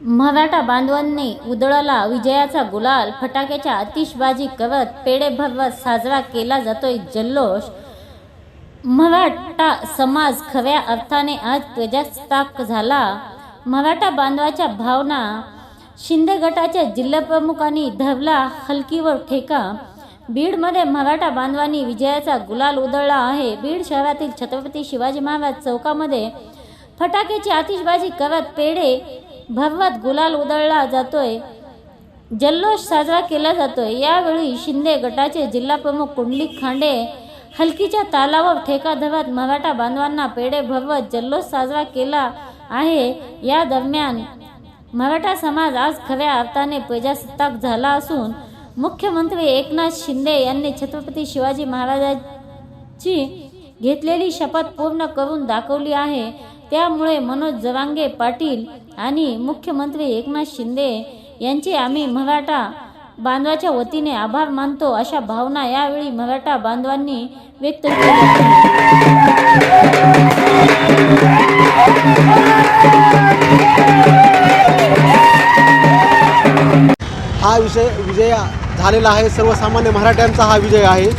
मराठा बांधवांनी उदळला विजयाचा गुलाल फटाक्याच्या आतिषबाजी करत पेढे भरवत साजरा केला जातोय जल्लोष. मराठा समाज खऱ्या अर्थाने आज प्रजासत्ताक झाला. मराठा बांधवाच्या भावना शिंदे गटाच्या जिल्हाप्रमुखांनी धरला हलकीवर ठेका. बीडमध्ये मराठा बांधवांनी विजयाचा गुलाल उधळला आहे. बीड शहरातील छत्रपती शिवाजी महाराज चौकामध्ये फटाक्याची आतिषबाजी करत पेढे भरवत गुलाल उधळला जातोय. जल्लोष साजरा केला जातोय. यावेळी शिंदे गटाचे जिल्हाप्रमुख कुंडलिक खांडे हलकीच्या तालावर ठेका धरत मराठा बांधवांना पेढे भरवत जल्लोष साजरा केला आहे. या दरम्यान मराठा समाज आज खऱ्या अर्थाने प्रजासत्ताक झाला असून मुख्यमंत्री एकनाथ शिंदे यांनी छत्रपती शिवाजी महाराजांची घेतलेली शपथ पूर्ण करून दाखवली आहे. त्यामुळे मनोज जरांगे पाटील आणि मुख्यमंत्री एकनाथ शिंदे यांचे आम्ही मराठा बांधवाच्या वतीने आभार मानतो अशा भावना यावेळी मराठा बांधवांनी व्यक्त केल्या. हा विषय विजय झालेला आहे. सर्वसामान्य मराठ्यांचा हा विजय आहे.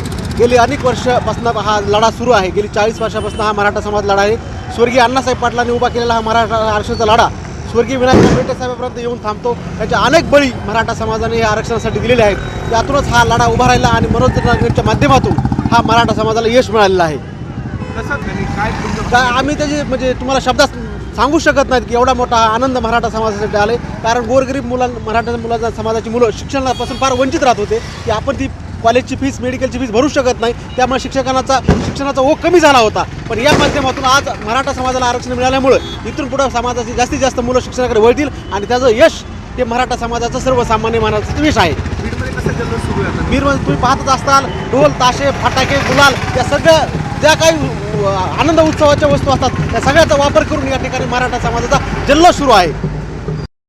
गेली अनेक वर्षापासून हा लढा सुरू आहे. गेली चाळीस वर्षापासून हा मराठा समाज लढा आहे. स्वर्गीय अण्णासाहेब पाटलांनी उभा केलेला हा मराठा आरक्षणाचा लढा स्वर्गीय विनायक मेटे साहेबांपर्यंत येऊन थांबतो. त्याचे अनेक बळी मराठा समाजाने या आरक्षणासाठी दिलेले आहेत. त्यातूनच हा लढा उभा राहिला आणि मनोज माध्यमातून हा मराठा समाजाला यश मिळालेलं आहे. आम्ही त्याचे म्हणजे तुम्हाला शब्दात सांगू शकत नाहीत की एवढा मोठा आनंद मराठा समाजासाठी आले कारण गोरगरीब मुलां मराठा मुलांना समाजाची मुलं शिक्षणापासून फार वंचित राहत होते की आपण ती कॉलेजची फीस मेडिकलची फीस भरू शकत नाही. त्यामुळे शिक्षकांचा शिक्षणाचा ओघ कमी झाला होता. पण या माध्यमातून आज मराठा समाजाला आरक्षण मिळाल्यामुळं इथून पुढं समाजाची जास्तीत जास्त मुलं शिक्षणाकडे वळतील आणि त्याचं यश हे मराठा समाजाचं सर्वसामान्य मानवाचं यश आहे. बीडमध्ये तुम्ही पाहतच असताल ढोल ताशे फटाके गुलाल या सगळ्या ज्या काही आनंद उत्सवाच्या वस्तू असतात त्या सगळ्याचा वापर करून या ठिकाणी मराठा समाजाचा जल्लोष सुरू आहे.